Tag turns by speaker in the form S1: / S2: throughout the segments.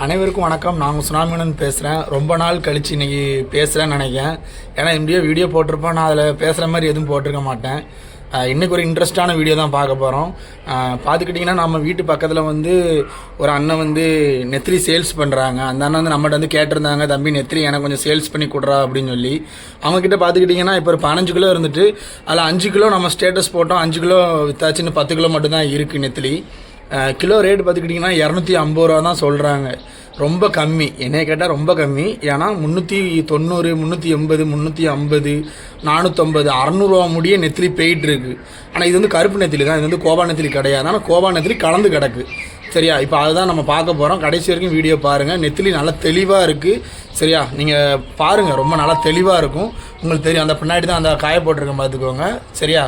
S1: அனைவருக்கும் வணக்கம். நான் உங்கள் சுனாமினன் பேசுகிறேன் ரொம்ப நாள் கழித்து இன்றைக்கி பேசுகிறேன்னு நினைக்கிறேன். ஏன்னா இப்படியே வீடியோ போட்டிருப்போம். நான் அதில் பேசுகிற மாதிரி எதுவும் போட்டிருக்க மாட்டேன். இன்றைக்கி ஒரு இன்ட்ரெஸ்டான வீடியோ தான் பார்க்க போகிறோம் பார்த்துக்கிட்டிங்கன்னா நம்ம வீட்டு பக்கத்தில் வந்து ஒரு அண்ணன் வந்து நெத்திலி சேல்ஸ் பண்ணுறாங்க அந்த அண்ணன் வந்து நம்மகிட்ட வந்து கேட்டிருந்தாங்க தம்பி நெத்திலி எனக்கு கொஞ்சம் சேல்ஸ் பண்ணி கொடுறா அப்படின்னு சொல்லி. அவங்கக்கிட்ட பார்த்துக்கிட்டிங்கன்னா இப்போ ஒரு பதினஞ்சு கிலோ இருந்துட்டு அதில் அஞ்சு கிலோ நம்ம ஸ்டேட்டஸ் போட்டோம். அஞ்சு கிலோ வித்தாச்சுன்னு பத்து கிலோ மட்டும்தான் இருக்குது நெத்திலி. கிலோ ரேட் பார்த்துக்கிட்டிங்கன்னா இரநூத்தி ஐம்பது ரூபா தான் சொல்கிறாங்க ரொம்ப கம்மி. என்னைய கேட்டால் ரொம்ப கம்மி. ஏன்னா முந்நூற்றி தொண்ணூறு முந்நூற்றி எண்பது முந்நூற்றி ஐம்பது நானூற்றம்பது அறநூறுவா முடிய நெத்திலி போயிட்டுருக்கு. ஆனால் இது வந்து கருப்பு நெத்திலி தான். இது வந்து கோபா நெத்திலி கிடையாது. ஆனால் கோபா நெத்திலி கலந்து கிடக்கு. சரியா? இப்போ அதுதான் நம்ம பார்க்க போகிறோம் கடைசி வரைக்கும் வீடியோ பாருங்கள் நெத்திலி நல்லா தெளிவாக இருக்குது சரியா? நீங்கள் பாருங்கள் ரொம்ப நல்லா தெளிவாக இருக்கும். உங்களுக்கு தெரியும். அந்த பின்னாடி தான் அந்த காய போட்டிருக்கேன். பார்த்துக்கோங்க. சரியா?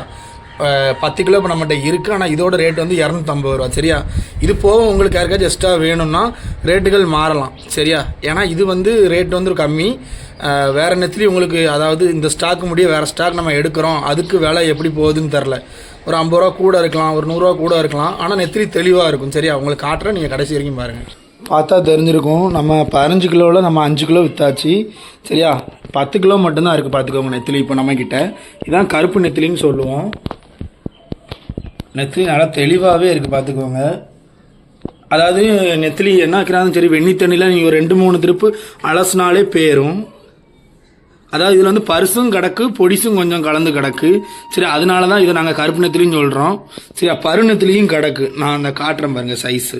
S1: பத்து கிலோ இப்போ நம்மகிட்ட இருக்குது ஆனால் இதோட ரேட் வந்து இரநூத்தம்பது ரூபா. சரியா? இது போக உங்களுக்கு யாருக்காச்சும் எக்ஸ்ட்ரா வேணும்னா ரேட்டுகள் மாறலாம். சரியா? ஏன்னா இது வந்து ரேட் வந்து கம்மி. வேறு வேற நெத்திலி உங்களுக்கு அதாவது இந்த ஸ்டாக் முடிய வேறு ஸ்டாக் நம்ம எடுக்கிறோம். அதுக்கு விலை எப்படி போகுதுன்னு தெரில ஒரு ஐம்பது ரூபா கூட இருக்கலாம் ஒரு நூறுரூவா கூட இருக்கலாம். ஆனால் நெத்திலி தெளிவாக இருக்கும். சரியா? உங்களுக்கு காட்டுறேன் நீங்கள் கடைசி வரைக்கும் பாருங்கள் பார்த்தா தெரிஞ்சிருக்கும். நம்ம பதினஞ்சு கிலோவில் நம்ம அஞ்சு கிலோ விற்றாச்சு சரியா? பத்து கிலோ மட்டும்தான் இருக்குது பார்த்துக்கோங்க நெத்திலி இப்போ நம்மக்கிட்ட இதான் கருப்பு நெத்திலின்னு சொல்லுவோம். நெத்திலி நல்லா தெளிவாகவே இருக்குது பார்த்துக்கோங்க. அதாவது நெத்திலி என்ன வைக்கிறாலும் சரி வெண்ணி தண்ணியில் நீங்கள் ஒரு ரெண்டு மூணு திருப்பு அலசினாலே பேரும். அதாவது இதில் வந்து பரிசும் கிடக்கு பொடிசும் கொஞ்சம் கலந்து கிடக்கு. சரி அதனால தான் இதை நாங்கள் கருப்பு நெத்திலையும் சொல்கிறோம் சரி பரு நெத்திலியும் கிடக்கு. நான் அந்த காட்டுறேன் பாருங்கள் சைஸு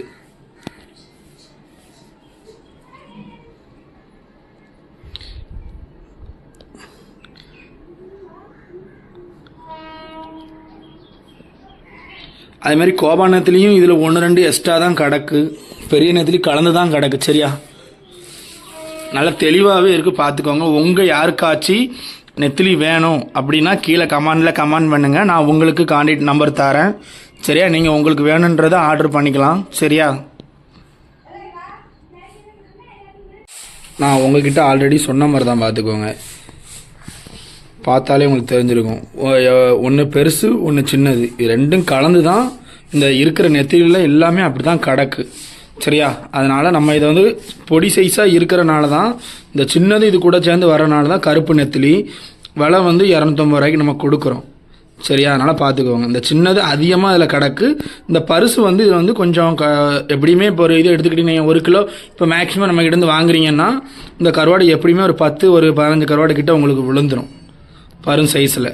S1: அதே மாதிரி கோபானத்துலேயும் இதில் ஒன்று ரெண்டு எக்ஸ்ட்ரா தான் கிடக்கு. பெரிய நேரத்துலேயும் கலந்து தான் கிடக்கு சரியா? நல்லா தெளிவாகவே இருக்குது பார்த்துக்கோங்க உங்கள் யாருக்காச்சும் நெத்திலி வேணும் அப்படின்னா கீழே கமெண்டில் கமெண்ட் பண்ணுங்கள் நான் உங்களுக்கு கான்டாக்ட் நம்பர் தரேன். சரியா? நீங்கள் உங்களுக்கு வேணுன்றதை ஆர்டர் பண்ணிக்கலாம். சரியா? நான் உங்ககிட்ட ஆல்ரெடி சொன்ன மாதிரி தான் பார்த்துக்கோங்க பார்த்தாலே உங்களுக்கு தெரிஞ்சிருக்கும். ஒன்று பெருசு ஒன்று சின்னது. இது ரெண்டும் கலந்து தான் இந்த இருக்கிற நெத்திலியில் எல்லாமே அப்படி தான் கிடக்கு. சரியா? அதனால் நம்ம இதை வந்து பொடி சைஸாக இருக்கிறனால தான் இந்த சின்னது இது கூட சேர்ந்து வரனால தான் கருப்பு நெத்திலி விலை வந்து இரநூத்தம்பது ரூபாய்க்கு நம்ம கொடுக்குறோம். சரியா? அதனால் பார்த்துக்கோங்க. இந்த சின்னது அதிகமாக இதில் கிடக்கு. இந்த பரிசு வந்து இதில் வந்து கொஞ்சம் க எப்படியுமே இப்போ ஒரு இது எடுத்துக்கிட்டீங்க ஒரு கிலோ இப்போ மேக்ஸிமம் நம்ம கிட்டேருந்து வாங்குறீங்கன்னா இந்த கருவாடு எப்படியுமே ஒரு பத்து ஒரு பதினஞ்சு கருவாடு கிட்ட உங்களுக்கு விழுந்துடும் பரும் சைஸில்